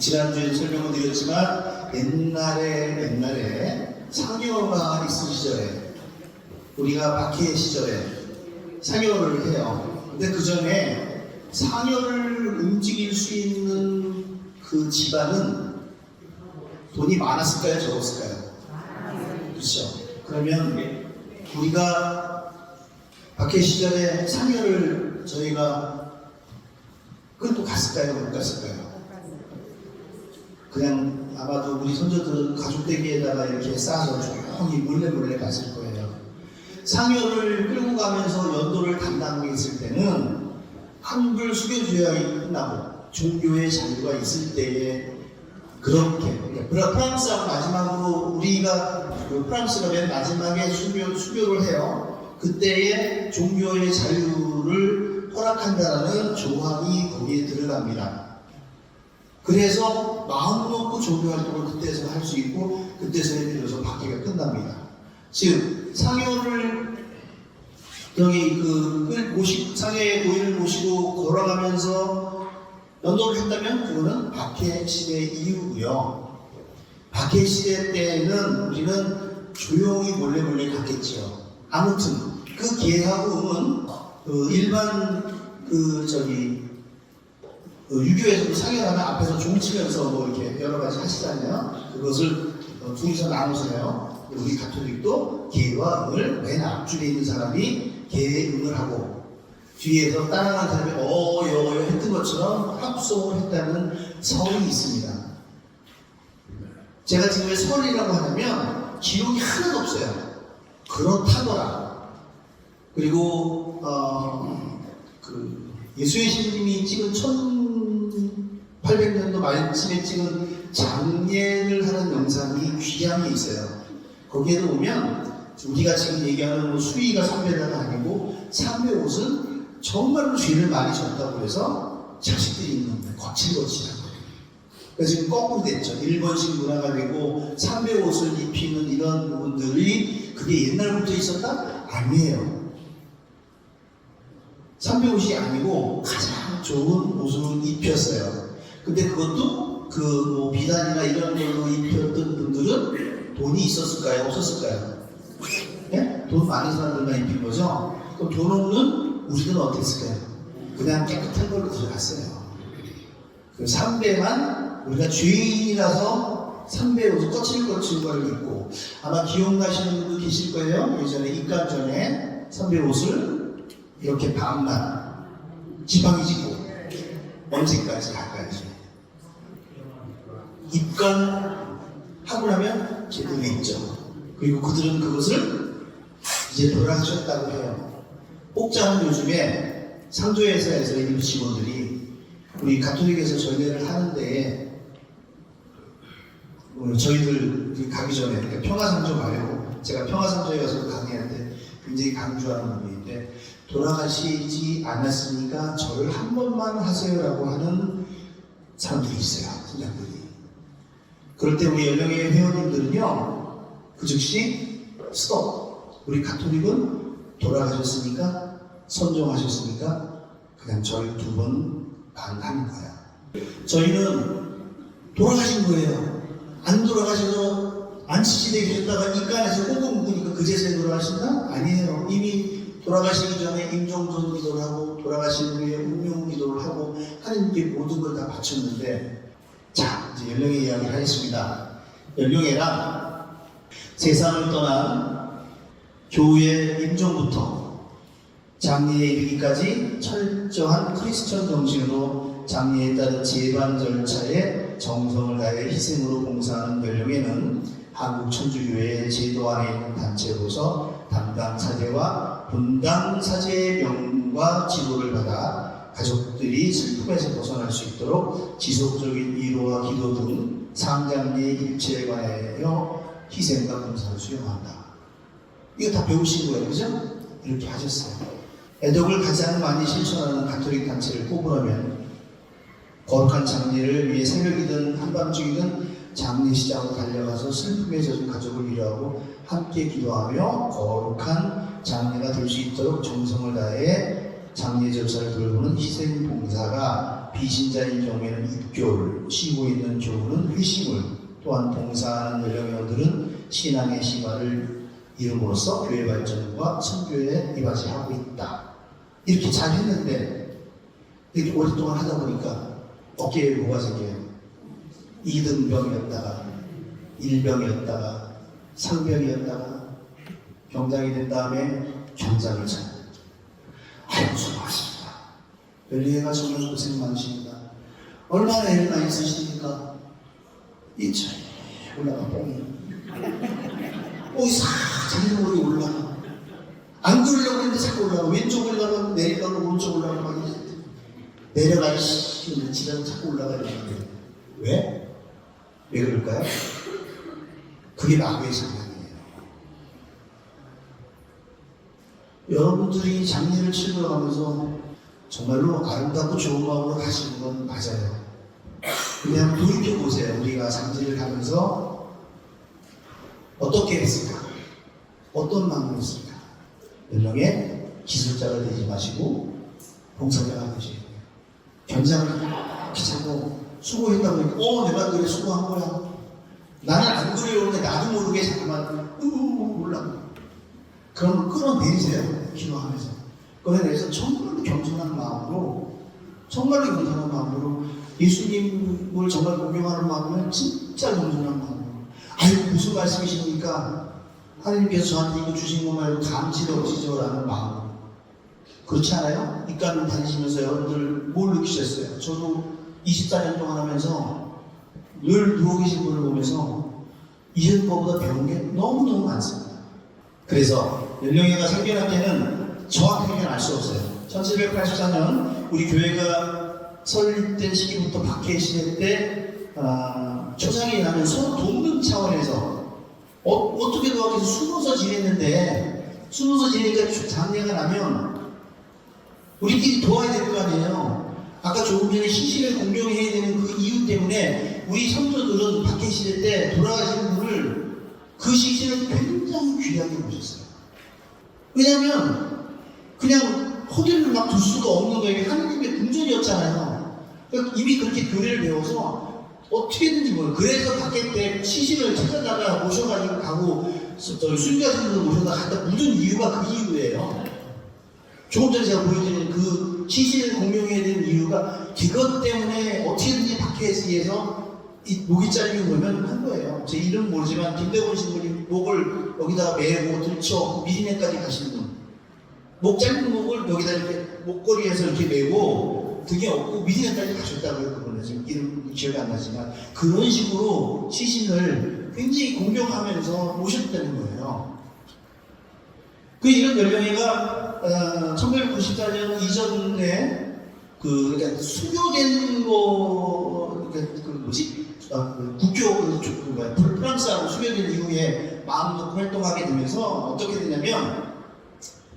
지난주에 설명을 드렸지만 옛날에 옛날에 상여가 있을 시절에 우리가 박해 시절에 상여를 해요. 근데 그 전에 상여를 움직일 수 있는 그 집안은 돈이 많았을까요, 적었을까요? 그렇죠. 그러면 우리가 박해 시절에 상여를 저희가 끌고 갔을까요, 못 갔을까요? 그냥 아마도 우리 손자들은 가족대기에다가 이렇게 싸서 조용히 몰래 몰래 갔을 거예요. 상여를 끌고 가면서 연도를 담당했을 때는 한글 조약이 끝나고 종교의 자유가 있을 때에 그렇게 그러니까 프랑스하고 마지막으로 우리가 그 프랑스가 맨 마지막에 수교, 수교를 해요. 그때의 종교의 자유를 허락한다라는 조항이 거기에 들어갑니다. 그래서 마음 놓고 종교 활동을 그때서 할 수 있고 그때서 예를 들어서 박해가 끝납니다. 즉 상여를 여기 그 끌- 모시 상여의 고인을 모시고 걸어가면서 연도를 했다면 그거는 박해 시대 이후고요. 박해 시대 때는 우리는 조용히 몰래 몰래 갔겠죠. 아무튼 그 계하국은 그 일반 그 저기 그 유교에서도 상여하면 앞에서 종치면서 뭐 이렇게 여러 가지 하시잖아요. 그것을 어, 둘이서 나누세요. 우리 가톨릭도 계와 응을 맨 앞줄에 있는 사람이 계에 응을 하고 뒤에서 따라가는 사람이 어 여 여 했던 것처럼 합성을 했다는 설이 있습니다. 제가 지금 왜 설이라고 하냐면 기록이 하나도 없어요. 그렇다더라. 그리고 어, 그 예수의 신님이 찍은 1800년도 말쯤에 찍은 장례를 하는 영상이 귀함이 있어요. 거기에도 보면 우리가 지금 얘기하는 뭐 수위가 3배가 아니고 3배 옷은 정말로 죄를 많이 졌다고 해서 자식들이 입는 거칠거칠한 거예요. 그래서 지금 거꾸로 됐죠. 일본식 문화가 되고 3배 옷을 입히는 이런 부분들이 그게 옛날부터 있었다? 아니에요. 3배 옷이 아니고 가장 좋은 옷을 입혔어요. 근데 그것도 그 뭐 비단이나 이런 걸로 입혔던 분들은 돈이 있었을까요? 없었을까요? 예? 돈 많은 사람들만 입힌 거죠? 그럼 돈 없는 우리는 어떻게 했을까요? 그냥 깨끗한 걸로 들어갔어요. 그 3배만 우리가 죄인이라서 3배 옷을 거칠거칠 걸 입고 아마 기억나시는 분도 계실 거예요. 예전에 입간 전에 3배 옷을 이렇게 반만 지팡이 짚고 언제까지 갈까요? 입간하고 나면 있죠. 그리고 그들은 그것을 이제 돌아가셨다고 해요. 복장은 요즘에 상조회사에서 일부 직원들이 우리 가톨릭에서 전례를 하는데 어, 저희들 그 가기 전에 그러니까 평화상조 말고 제가 평화상조에 가서 때 굉장히 강조하는 부분인데 돌아가시지 않았으니까 저를 한 번만 하세요라고 하는 사람들이 있어요. 선장들이. 그럴 때 우리 연령의 회원님들은요, 그 즉시 스톱. 우리 가톨릭은 돌아가셨으니까, 선종하셨으니까, 그냥 저를 두번 반하는 거야. 저희는 돌아가신 거예요. 안 돌아가셔서 안치시대 계셨다가 입간에서 꽁꽁 묶으니까 그제서야 돌아가신다? 아니에요. 이미 돌아가시기 전에 임종전 기도를 하고 돌아가신 후에 운명 기도를 하고 하나님께 모든 걸 다 바쳤는데 자 이제 연령의 이야기를 하겠습니다. 연령회랑 세상을 떠난 교회 임종부터 장례에 이르기까지 철저한 크리스천 정신으로 장례에 따른 재반 절차에 정성을 다해 희생으로 봉사하는 연령회는 한국 천주교회의 제도 안에 있는 단체로서 담당 사제와 분당 사제의 명과 지도를 받아 가족 들이 슬픔에서 벗어날 수 있도록 지속적인 위로와 기도 등 상장례 일체에 관하여 희생과 봉사를 수용한다. 이거 다 배우신 거예요, 그죠? 이렇게 하셨어요. 애덕을 가장 많이 실천하는 가톨릭 단체를 꼽으라면 거룩한 장례를 위해 새벽이든 한밤중이든 장례시장으로 달려가서 슬픔에 젖은 가족을 위로하고 함께 기도하며 거룩한 장례가 될 수 있도록 정성을 다해 장례 절차를 돌보는 희생 봉사가 비신자인 경우에는 입교를, 쉬고 있는 교우는 회심을, 또한 봉사하는 연령회원들은 신앙의 심화를 이름으로써 교회 발전과 선교에 이바지하고 있다. 이렇게 잘 했는데 이렇게 오랫동안 하다 보니까 어깨에 뭐가 생겨요? 이등병이었다가 일병이었다가 상병이었다가 병장이 된 다음에 경장을 차. 아 이고 수고하십니다. 열리해가 정말 고생 많으십니다. 얼마나 애를 많이 쓰십니까? 이차 올라가 뽕이. 뽕이 싹 자기 모르게 올라가. 안 그러려고 했는데 자꾸 올라가. 왼쪽 올라가면 내리려고 오른쪽 올라가면 이제 내려가 씨. 근데 지가 자꾸 올라가야 되는데 왜? 왜 그럴까요? 그게 마구의 장난이에요. 여러분들이 장례를 치러가면서 정말로 아름답고 좋은 마음으로 가시는 건 맞아요. 한번 돌이켜 보세요. 우리가 장례를 가면서 어떻게 했을까? 어떤 마음으로 했을까? 연령의 기술자가 되지 마시고 봉사자가 되셔야 돼요. 견장을 이렇게 자꾸 수고했다 보니까 어 내가 그래 수고한 거야. 나는 안 그려오는데 나도 모르게 자꾸만 으으으 올라. 그럼 끌어내리세요. 기도하면서. 끌어내서 정말로 겸손한 마음으로 정말로 겸손한 마음으로 예수님을 정말 공경하는 마음으로 진짜 겸손한 마음으로 아유 무슨 말씀이십니까? 하나님께서 저한테 이거 주신 거 말고 감지도 없이죠 라는 마음으로 그렇지 않아요? 입가를 다니시면서 여러분들 뭘 느끼셨어요? 저도 24년 동안 하면서 늘 누워 계신 분을 보면서 이전 거보다 배운 게 너무너무 많습니다. 그래서 연령회가 생겨날 때는 정확하게 알수 없어요. 1784년 우리 교회가 설립된 시기부터 박해 시대 때 아, 초상이 나면 서로 돕는 차원에서 어, 어떻게 그렇게 숨어서 지냈는데 숨어서 지내니까 장례가 나면 우리끼리 도와야 될 거 아니에요. 아까 조금 전에 시신을 공경해야 되는 그 이유 때문에 우리 성도들은 박해 시대 때 돌아가신 분을 그 시신을 굉장히 귀하게 보셨어요. 왜냐하면 그냥 허리를 막 둘 수가 없는 거예요. 하나님의 궁전이었잖아요. 그러니까 이미 그렇게 교리를 배워서 어떻게든지 뭐 그래서 밖에 때 시신을 찾아다가 모셔가지고 가고 저 순교하신 분을 모셔다 갖다 묻은 이유가 그 이유예요. 조금 전에 제가 보여드린 그 시신을 공명해야 되는 이유가 그것 때문에 어떻게든지 박해에서 이 목이 잘리는 거면 한 거예요. 제 이름 모르지만 김대곤 신부님 목을 여기다가 매고 들쳐 미리네까지 가시는 분. 목 짧은 목을 여기다 이렇게 목걸이에서 이렇게 매고 등에 업고 미리네까지 가셨다고요. 그분은 지금 이름 기억이 안 나지만 그런 식으로 시신을 굉장히 공경하면서 모셨다는 거예요. 그 이런 연령회가 어, 1994년 이전에 그 그러니까 수교된 거 그러니까 그 뭐지 아, 그 국교 그 뭐야, 프랑스하고 수교된 이후에 마음 놓고 활동하게 되면서 어떻게 되냐면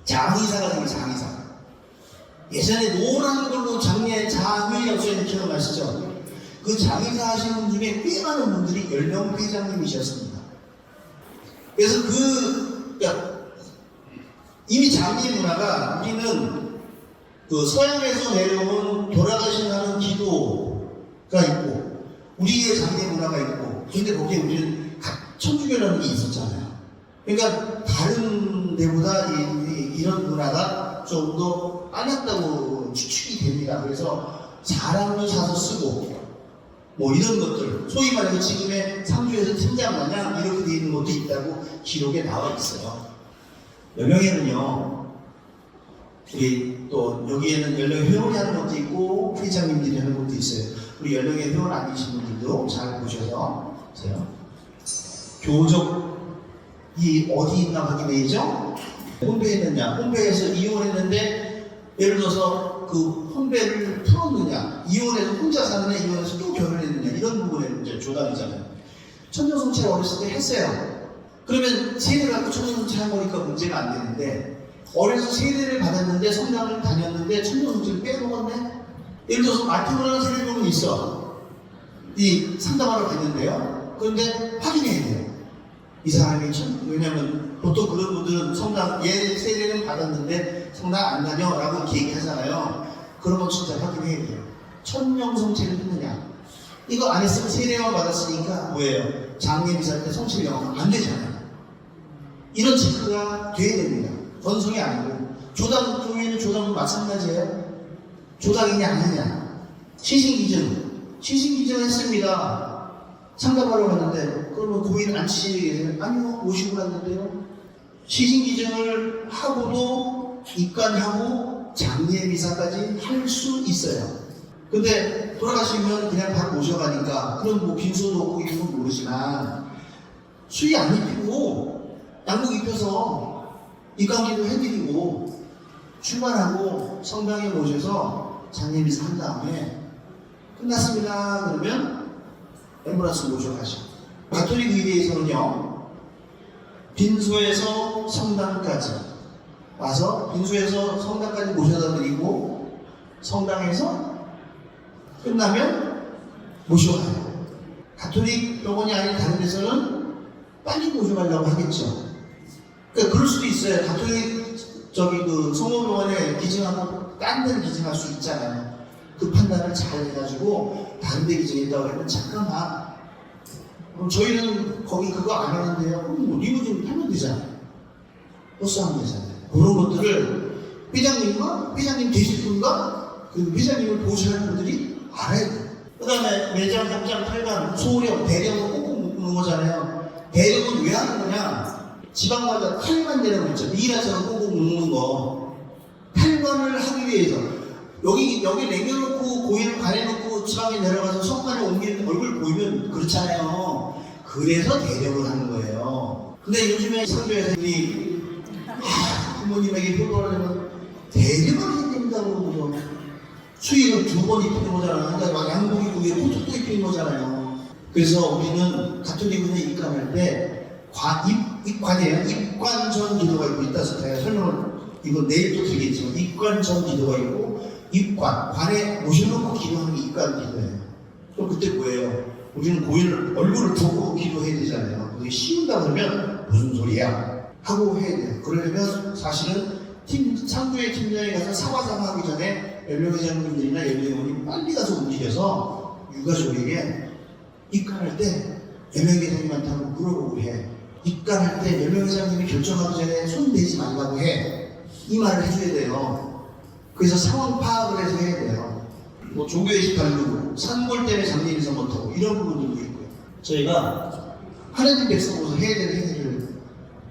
장의사가 생겨 장의사 예전에 노란 걸로 장례 장의라고 써있는 기억나시죠? 그 장의사 하시는 분 중에 꽤 많은 분들이 연령 회장님이셨습니다. 그래서 그 이미 장례 문화가 우리는 그 서양에서 내려온 돌아가신다는 기도가 있고 우리의 장례 문화가 있고 근데 거기에 우리는 각 천주교라는 게 있었잖아요. 그러니까 다른 데보다 이, 런 문화가 좀 더 빨랐다고 추측이 됩니다. 그래서 사람도 사서 쓰고 뭐 이런 것들 소위 말해서 지금의 상주에서 팀장 마냥 이렇게 돼 있는 것도 있다고 기록에 나와 있어요. 연령에는요, 우리 또 여기에는 연령 회원이 하는 것도 있고 회장님들이 하는 것도 있어요. 우리 연령의 회원 아니신 분들도 잘 보셔서 보세요. 교족이 어디 있나 확인해야죠. 혼배에 있느냐, 혼배에서 이혼했는데 예를 들어서 그 혼배를 풀었느냐, 이혼해서 혼자 사느냐, 이혼해서 또 결혼했느냐 이런 부분에 이제 조단이잖아요. 천녀성체 어렸을 때 했어요. 그러면 세대를 갖고 천년성체 한 거니까 문제가 안 되는데 어려서 세대를 받았는데 성장을 다녔는데 천년성체를 빼먹었네? 예를 들어서 마티브라는 세대명은 있어. 이 상담하러 갔는데요. 그런데 확인해야 돼요. 이 사람이 천, 왜냐면 보통 그런 분들은 성당 얘 세례는 받았는데 성당 안 다녀라고 얘기하잖아요. 그러면 진짜 확인해야 돼요. 천명 성체를 했느냐? 이거 안 했으면 세례만 받았으니까 뭐예요? 장례 미사 때 성실 영업 안 되잖아요. 이런 체크가 돼야 됩니다. 건성이 아니고 조당 교회는 조당도 마찬가지예요. 조당이냐 아니냐. 시신기증 시신기증 했습니다. 상담하러 갔는데 그러면 고인 안 치시게? 아니요 오시고 갔는데요. 시신 기증을 하고도 입관하고 장례 미사까지 할 수 있어요. 근데 돌아가시면 그냥 바로 모셔가니까 그럼 뭐 빈소도 없고 이런 건 모르지만 수의 안 입히고 양복 입혀서 입관기도 해드리고 출발하고 성당에 모셔서 장례 미사 한 다음에 끝났습니다. 그러면 엠브라스 모셔가죠. 가톨릭 의대에서는요, 빈소에서 성당까지 와서 빈소에서 성당까지 모셔다 드리고 성당에서 끝나면 모셔가요. 가톨릭 병원이 아닌 다른 데서는 빨리 모셔가려고 하겠죠. 그러니까 그럴 수도 있어요. 가톨릭 저기 그 성모병원에 기증하고 딴 데는 기증할 수 있잖아요. 그 판단을 잘 해가지고 다른 데 기증했다고 하면 잠깐만 그럼 저희는 거기 그거 안 하는데요. 그럼 뭐 리무진 타면 되잖아요. 버스 하면 되잖아요. 그런 것들을 회장님과 회장님 되실 분과 그 회장님을 보시는 분들이 알아야 돼요. 그 다음에 매장, 합장, 팔관, 소령, 대령은 꼭꼭 묻는 거잖아요. 대령은 왜 하는 거냐? 지방마다 탈관 대령 있죠. 미라처럼 꼭꼭 묻는 거. 탈관을 하기 위해서 여기 여기 내겨놓고 고인을 가려놓고 지방에 내려가서 성관에 옮기는 얼굴 보이면 그렇잖아요. 그래서 대령을 하는 거예요. 근데 요즘에 상조에서 우리 하, 부모님에게 효도를 하면 대령을 해야 된다고 그러죠. 수익을 두번 입히는 거잖아요. 그러니까 막 양복 입고 위에 코트도 입히는 거잖아요. 그래서 우리는 가톨릭은 입관할 때 관, 입, 입관이에요. 입관 전 기도가 있고 해서 제가 설명을 이거 내일 또 드리겠지만 입관 전 기도가 있고 입관, 관에 모셔놓고 기도하는 게 입관 기도예요. 그럼 그때 뭐예요? 우리는 고인을 얼굴을 보고 기도해야 되잖아요. 그게 쉬운다 그러면 무슨 소리야? 하고 해야 돼요. 그러려면 사실은 팀, 상부의 팀장에 가서 사과사과 하기 전에 연령회장님들이나 연령회장님 빨리 가서 움직여서 유가족에게 입관할 때 연령회장님한테 한번 물어보고 해. 입관할 때 연령회장님이 결정하기 전에 손 대지 말라고 해. 이 말을 해줘야 돼요. 그래서 상황 파악을 해서 해야 돼요. 뭐 조교의식 발루고 산골 때문에 장례인사 못하고 이런 부분들도 있고요. 저희가 하나님 백성으로서 해야 될 행위를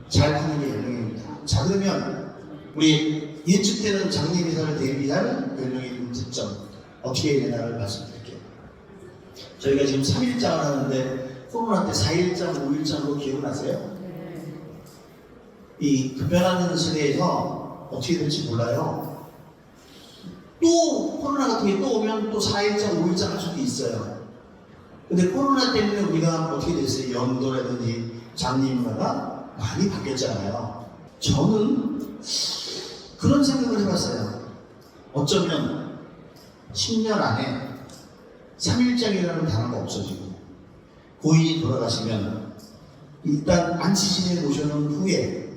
잘 하는 게 연령입니다. 자 그러면 우리 예측 때는 장례미사를 대비할 연령의 특점 어떻게 해야 되나를 말씀드릴게요. 저희가 지금 3일장을 하는데 코로나 때 4일장, 5일장으로 기억나세요? 이 급변하는 시대에서 어떻게 될지 몰라요. 또 코로나 같은 게 또 오면 또 4일장, 5일장 할 수도 있어요. 근데 코로나 때문에 우리가 어떻게 됐어요? 연도라든지 장님마다 많이 바뀌었잖아요. 저는 그런 생각을 해봤어요. 어쩌면 10년 안에 3일장이라는 단어가 없어지고 고인이 돌아가시면 일단 안치신에 모셔놓은 후에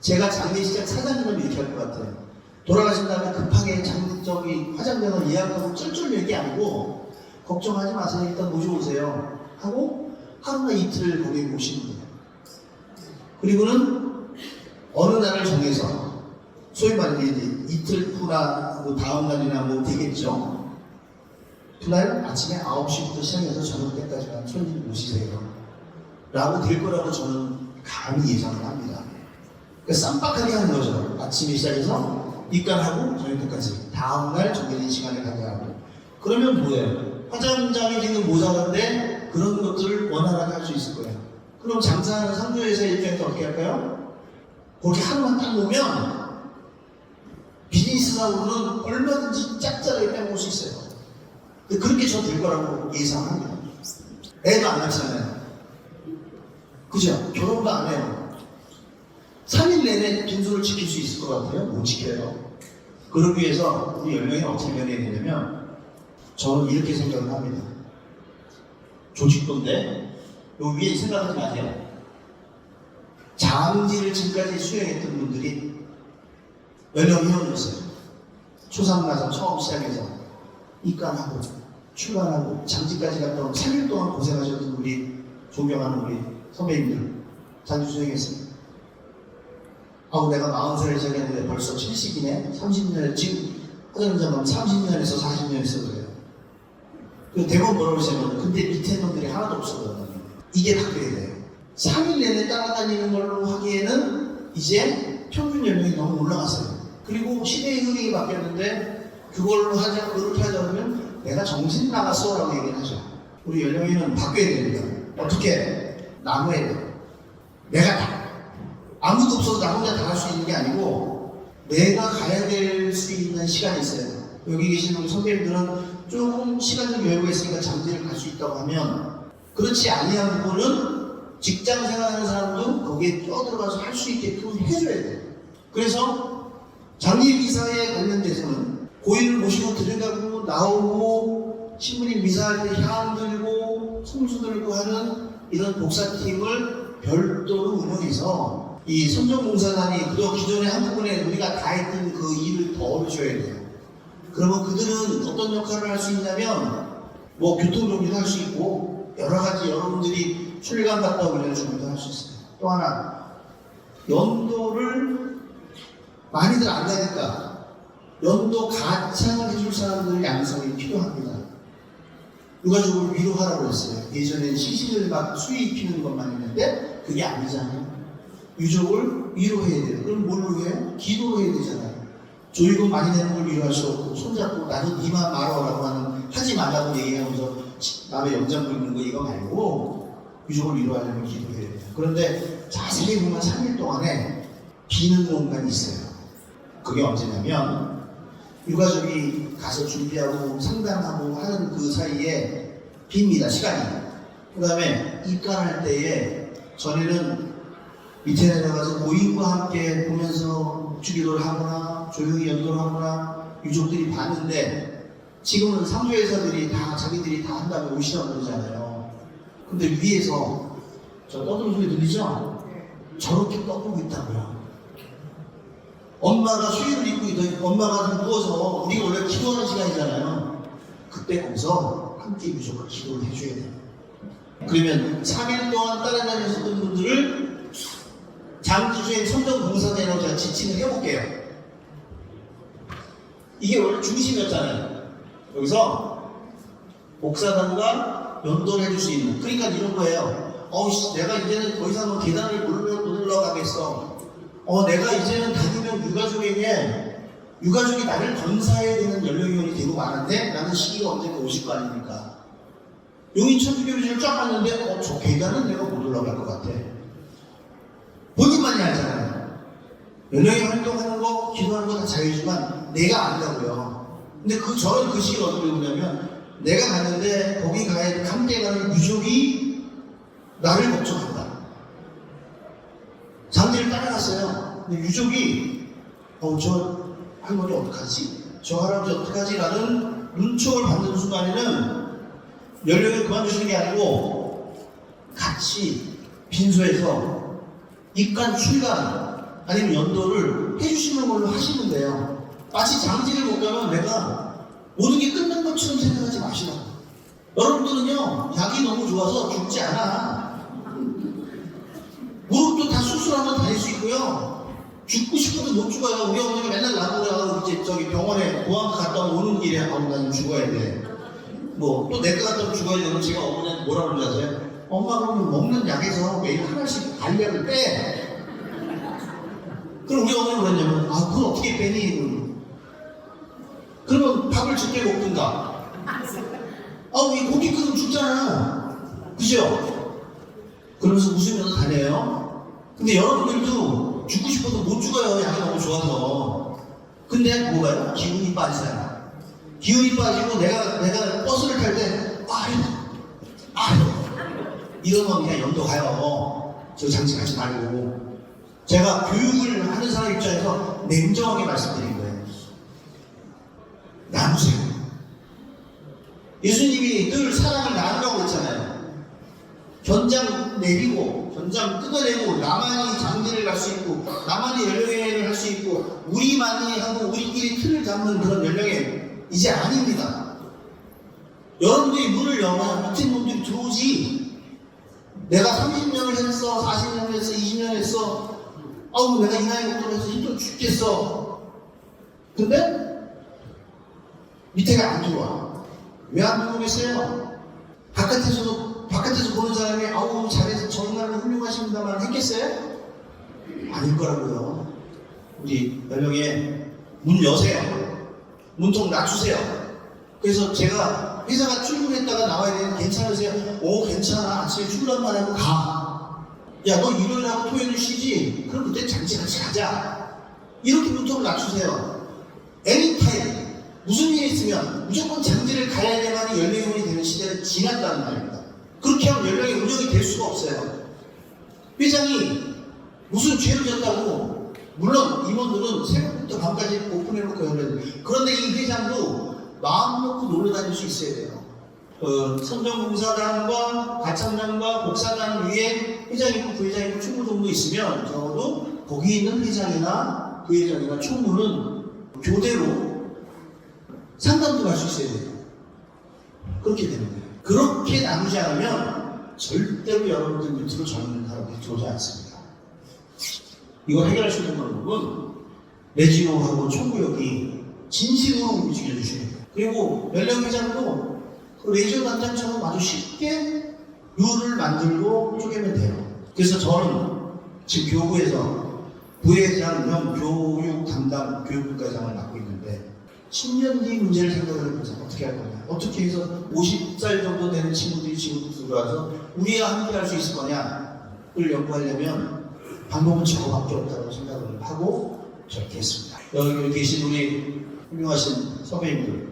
제가 장례식장 사장님은 이렇게 할 것 같아요. 돌아가신 다음에 급하게 장, 저기 화장장을 예약하고 쩔쩔 멜게 아니고 걱정하지 마세요. 일단 모셔오세요. 하고 하루나 이틀 거기에 모시는 거예요. 그리고는 어느 날을 정해서 소위 말해 이제 이틀 후나 뭐 다음 날이나 뭐 되겠죠. 그날 아침에 9시부터 시작해서 저녁 때까지만 손님 모시세요. 라고 될 거라고 저는 감히 예상을 합니다. 그러니까 쌈박하게 하는 거죠. 아침에 시작해서 입관하고 저녁 때까지 다음날 정해진 시간에 가게 하고 그러면 뭐예요? 화장장이 지금 모자란데 그런 것들을 원활하게 할 수 있을 거예요. 그럼 장사하는 상조회사 입장에서 어떻게 할까요? 그렇게 하루만 딱 놓으면 비즈니스상으로는 얼마든지 짭짤하게 빼먹을 수 있어요. 그렇게 저 될 거라고 예상합니다. 애도 안 낳잖아요. 그죠? 결혼도 안 해요. 3일 내내 빈소를 지킬 수 있을 것 같아요? 못 지켜요. 그러기 위해서 우리 연령이 어떻게 변해야 되냐면 저는 이렇게 생각을 합니다. 조직도인데 요 위에 생각하지 마세요. 자 장지를 지금까지 수행했던 분들이 연령 회원이었어요. 초삼 가서 처음 시작해서 입관하고 출간하고 장지까지 갔다 온 3일 동안 고생하셨던 우리 존경하는 우리 선배님들 장지 수행했습니다. 아우 내가 40살에 시작했는데 벌써 70이네? 30년 지금 자만 30년에서 40년 했어 그래요. 그 대부분 그러시면 근데 밑에 놈들이 하나도 없었거든요. 이게 바뀌어야 돼요. 3일 내내 따라다니는 걸로 하기에는 이제 평균 연령이 너무 올라갔어요. 그리고 시대의 흐름이 바뀌었는데 그걸로 하자, 그렇게 하자 그러면 내가 정신 나갔어 라고 얘기를 하죠. 우리 연령이는 바뀌어야 됩니다. 어떻게? 돼요. 내가 다. 아무도 없어서 나 혼자 다 할 수 있는 게 아니고 내가 가야 될 수 있는 시간이 있어요. 여기 계신 우리 선배님들은 조금 시간적 여유가 있으니까 장지를 갈 수 있다고 하면 그렇지 아니한 부분은 직장 생활하는 사람도 거기에 껴들어가서 할 수 있게끔 해줘야 돼요. 그래서 장례 미사에 관련돼서는 고인을 모시고 들어가고 나오고 신부님 미사할 때 향 들고 성수 들고 하는 이런 복사팀을 별도로 운영해서 이 선정봉사단이 그동안 기존에 한부분에 우리가 다 했던 그 일을 더 어르셔야 돼요. 그러면 그들은 어떤 역할을 할 수 있냐면 뭐 교통정리도 할 수 있고 여러 가지 여러분들이 출간 갔다 오면 준비도 할 수 있어요. 또 하나 연도를 많이들 안 가니까 연도 가창을 해줄 사람들의 양성이 필요합니다. 유가족을 위로하라고 했어요. 예전엔 시신을 막 수입히는 것만 했는데 그게 아니잖아요. 유족을 위로해야 돼요. 그럼 뭘로 해요? 기도로 해야 되잖아요. 조이금 많이 내는 걸 위로할 수 없고 손잡고 나는 니만 말아라고 하는 하지 말라고 얘기하면서 남의 영장 긁는 거 이거 말고 유족을 위로하려면 기도해야 돼요. 그런데 자세히 보면 3일 동안에 비는 공간이 있어요. 그게 언제냐면 유가족이 가서 준비하고 상담하고 하는 그 사이에 빕니다 시간이. 그 다음에 입관할 때에 전에는 밑에 내려가서 모임과 함께 보면서 주기도를 하거나 조용히 연도를 하거나 유족들이 봤는데 지금은 상조회사들이 다 자기들이 다 한다고 오시라고 그러잖아요. 근데 위에서 저 떠드는 소리 들리죠? 저렇게 떠보고 있다고요. 엄마가 수의를 입고 있던 엄마가 누워서 우리가 원래 기도하는 시간이잖아요. 그때 거기서 함께 무조건 기도를 해줘야 돼요. 그러면 3일 동안 따라다니셨던 분들을 장기주의 선정봉사대로 제가 지칭을 해볼게요. 이게 원래 중심이었잖아요. 여기서 목사단과 연도를 해줄 수 있는 그러니까 이런 거예요. 어우 내가 이제는 더 이상은 계단을 못 올라- 못 올라가겠어. 어 내가 이제는 다니면 유가족에게 유가족이 나를 건사해야 되는 연령이 되고 많은데 나는 시기가 언젠가 오실 거 아닙니까? 용인 천주교회를 쫙 봤는데 어, 저 계단은 내가 못 올라갈 것 같아. 본인만이 알잖아요. 연령이 활동하는 거, 기도하는 거 다 자유지만 내가 안다고요. 근데 그 저는 그 시기가 어떻게 보냐면 내가 갔는데 거기 가야 함께 가는 유족이 나를 걱정한다. 장례를 따라갔어요. 근데 유족이 어저 할머니 어떡하지? 저 할아버지 어떡하지? 라는 눈총을 받는 순간에는 연령을 그만두시는 게 아니고 같이 빈소에서 입간 출간 아니면 연도를 해주시는 걸로 하시면 돼요. 마치 장지를 못 가면 내가 모든 게 끝난 것처럼 생각하지 마시라고. 여러분들은요, 약이 너무 좋아서 죽지 않아. 무릎도 다 수술하면 다닐 수 있고요. 죽고 싶어도 못 죽어요. 우리 어머니가 맨날 나보고 이제 저기 병원에 보안과 갔다 오는 길에 난 죽어야 돼. 뭐 또 내가 갔다 오면 죽어야 되면 제가 어머니한테 뭐라 그러는지 아세요? 엄마 그러면 먹는 약에서 매일 하나씩 알약을 빼. 그럼 우리 어머니는 그랬냐면 아 그걸 어떻게 빼니? 그러면 밥을 적게 먹든가. 아우 이 고기 끓으면 죽잖아. 그죠? 그러면서 웃으면서 다녀요. 근데 여러분들도 죽고 싶어도 못 죽어요. 약이 너무 좋아서. 근데 뭐가요? 기운이 빠지잖아. 기운이 빠지고 내가 내가 버스를 탈 때 아유 이러면 그냥 연도 가요. 저 장치 가지 말고. 제가 교육을 하는 사람 입장에서 냉정하게 말씀드린 거예요. 나누세요. 예수님이 늘 사랑을 나누라고 했잖아요. 견장 내리고 전장 뜯어내고 나만이 장기를 갈 수 있고 나만이 연령회를 할 수 있고 우리만이 하고 우리끼리 틀을 잡는 그런 연령회 이제 아닙니다. 여러분들이 문을 열면 밑에 놈들이 들어오지. 내가 30년을 했어, 40년을 했어, 20년 했어. 아우 내가 이 나이 먹고 해서 힘들어 죽겠어. 근데 밑에가 안 들어와. 왜 안 들어오겠어요? 바깥에서도 바깥에서 보는 사람이 아우 잘해서 정말 훌륭하십니다만 했겠어요? 아닐 거라고요. 우리 연령에 문 여세요. 문통 낮추세요. 그래서 제가 회사가 출근했다가 나와야 되는 괜찮으세요? 오 괜찮아. 아침에 출근만 하고 가. 야 너 일요일하고 토요일 쉬지? 그럼 그때 장치 같이 가자. 이렇게 문통을 낮추세요. 애니타임 무슨 일이 있으면 무조건 장지를 가야 돼만이 연령이 되는 시대는 지났다는 말입니다. 그렇게 하면 연령이 운영이 될 수가 없어요. 회장이 무슨 죄를 졌다고 물론 임원들은 새벽부터 밤까지 오픈해놓고 열어요. 그런데 이 회장도 마음 놓고 놀러 다닐 수 있어야 돼요. 어, 선정봉사단과 가창단과 복사단 위에 회장 있고 부회장 있고 총무 정도 있으면 적어도 거기 있는 회장이나 부회장이나 총무는 교대로 상담도 갈 수 있어야 돼요. 그렇게 되는 거예요. 그렇게 나누지 않으면 절대로 여러분들 밑으로 젊은 사람들이 들어오지 않습니다. 이걸 해결할 수 있는 방법은 레지오하고 총무역이 진심으로 움직여 주셔야 돼요. 그리고 연령회장도 그 레지오 단장처럼 아주 쉽게 룰을 만들고 쪼개면 돼요. 그래서 저는 지금 교구에서 부회장 겸 교육 담당 교육국가장을 맡고 있는데 10년 뒤 문제를 생각을 해보자. 어떻게 할 거냐. 어떻게 해서 50살 정도 되는 친구들이 지금 들어와서 우리와 함께 할 수 있을 거냐를 연구하려면 방법은 저거밖에 없다고 생각을 하고 저렇게 했습니다. 여기 계신 우리 훌륭하신 선배님들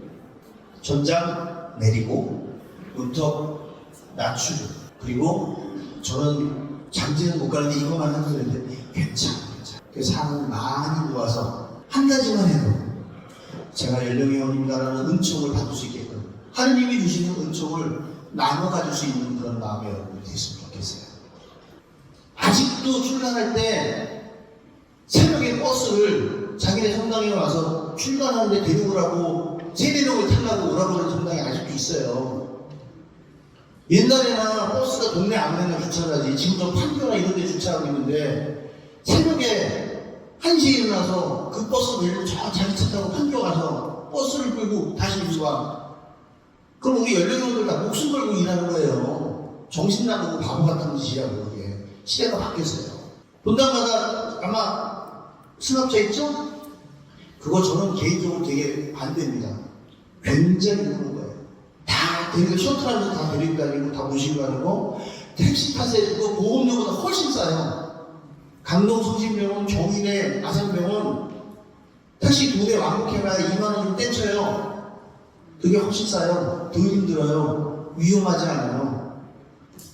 전장 내리고 문턱 낮추고 그리고 저는 장지는 못 가는데 이것만 하면 되는데 괜찮아 괜찮아 그래서 사람을 많이 모아서 한 가지만 해도 제가 연령회원입니다라는 은총을 받을 수 있게끔 하느님이 주시는 은총을 나눠 가질 수 있는 그런 마음의 여러분이 됐으면 좋겠어요. 아직도 출근할 때 새벽에 버스를 자기네 성당에 와서 출근하는데 데려오라고 세대 명을 타려고 오라고 하는 성당이 아직도 있어요. 옛날에나 버스가 동네 아무데나 주차하지 지금도 판교나 이런 데 주차하고 있는데 새벽에 1시에 일어나서 그 버스 내리고 저 자기 차 타고 판교 가서 버스를 끌고 다시 집에 와. 그럼 우리 연령들다 목숨 걸고 일하는 거예요. 정신 나가고 바보 같은 짓이라고 그게. 시대가 바뀌었어요. 분당마다 아마 승합차 있죠? 그거 저는 개인적으로 되게 반대입니다. 굉장히 그런 거예요. 다 데리고 셔틀하면서 다 데리고 다니고 다 모시고 다니고 택시 타세요. 그거 보험료보다 훨씬 싸요. 강동 성심병원, 경인의 아산병원 택시 두 대 왕복해봐야 2만 원 떼쳐요. 그게 훨씬 싸요. 더 힘들어요. 위험하지 않아요.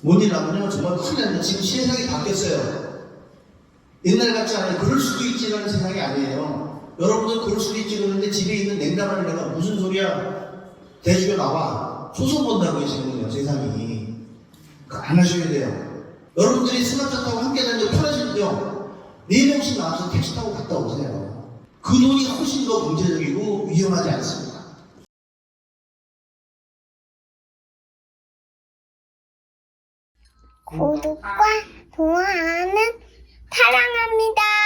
뭔일 나면요 정말 큰일 납니다. 지금 세상이 바뀌었어요. 옛날 같지 않아요. 그럴 수도 있지라는 세상이 아니에요. 여러분들 그럴 수도 있지 그러는데 집에 있는 냉장고를 내가 무슨 소리야? 대주에 나와. 소송 본다고요 지금은요 세상이. 그거 안 하셔야 돼요. 여러분들이 승합차 타고 함께 다니고 편하시죠? 네 명씩 나와서 택시 타고 갔다 오세요. 그 돈이 훨씬 더 경제적이고 위험하지 않습니다. 구독과 좋아요는 사랑합니다.